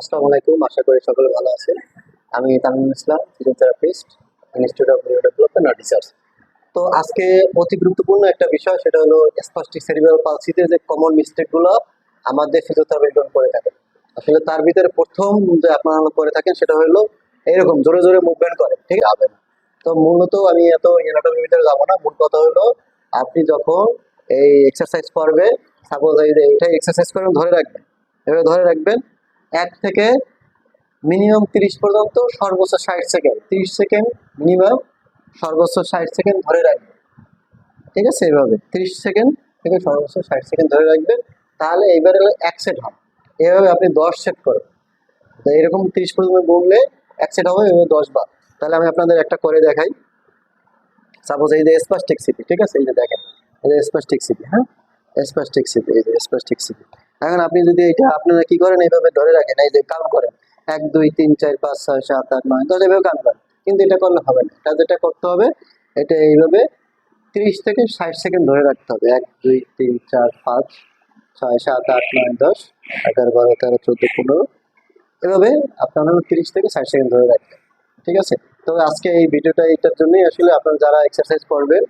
আসসালামু আলাইকুম, আশা করি সকলে ভালো আছেন। আমি Tamim Islam, physiotherapist institute of neuro development and research তো আজকে অতি গুরুত্বপূর্ণ একটা বিষয়, সেটা হলো স্পাস্টিক সেরিব্রাল পালসিতে যে কমন মিস্টেকগুলো আমাদের ফিজিওথেরাপিস্টগণ করে থাকেন আসলে তার ভিতরে প্রথম যে আপনারা করে থাকেন, সেটা হলো এরকম জোরে জোরে মুভমেন্ট করে, ঠিক আছে? তো মূলত আমি এত এনাটমির ভিতরে যাব না, মূল কথা হলো আপনি যখন এই এক্সারসাইজ করবেন সাপোজ এই যে এটা এক্সারসাইজ করবেন ধরে রাখবেন। এভাবে ধরে রাখবেন এক থেকে মিনিমাম তিরিশ পর্যন্ত, সর্বোচ্চ ষাট সেকেন্ড তিরিশ সেকেন্ড মিনিমাম সর্বোচ্চ ষাট সেকেন্ড ধরে রাখবেন ঠিক আছে? এইভাবে। তিরিশ সেকেন্ড থেকে সর্বোচ্চ ষাট সেকেন্ড ধরে রাখবেন তাহলে এইবার হলো এক সেট হবে। এভাবে আপনি দশ সেট করবেন তো এরকম তিরিশ পর্যন্ত বললে এক সেট হবে এভাবে দশ বার তাহলে আমি আপনাদের একটা করে দেখাই। সাপোজ এই যে স্পাস্টিক সিপি ঠিক আছে? এই যে দেখেন। এই যে স্পাস্টিক সিপি হ্যাঁ? স্পাস্টিক সিপি এই যে স্পাস্টিক সিপি এখন আপনি যদি এটা আপনারা কি করেন, এইভাবে ধরে রাখেন, এই যে কাউন্ট করেন। এক, দুই, তিন, চার, পাঁচ, ছয়, সাত, আট, নয়, দশ, এভাবে কাউন্ট করেন। কিন্তু এটা করলে হবে না। এটা যেটা করতে হবে, এটা এইভাবে তিরিশ থেকে ষাট সেকেন্ড ধরে রাখতে হবে। এক, দুই, তিন, চার, পাঁচ, ছয়, সাত, আট, নয়, দশ, এগারো, বারো, তেরো, চোদ্দ, পনেরো। এভাবে আপনারা তিরিশ থেকে ষাট সেকেন্ড ধরে রাখবেন। ঠিক আছে? তো আজকে এই ভিডিওটা এটার জন্যই আসলে আপনারা যারা এক্সারসাইজ করবেন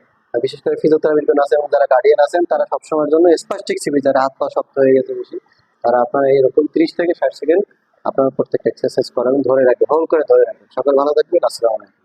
বিশেষ করে ফিজিওথেরাপির আছে এবং যারা গার্ডিয়ান আছেন, তারা সবসময়ের জন্য স্পাস্টিক সিবি যারা হাত পা শক্ত হয়ে গেছে বেশি, তারা আপনারা এইরকম তিরিশ থেকে ষাট সেকেন্ড আপনারা প্রত্যেকটা এক্সারসাইজ করেন ধরে রাখবেন হোল করে ধরে রাখবেন। সকাল ভালো থাকবেন, আসসালামু আলাইকুম।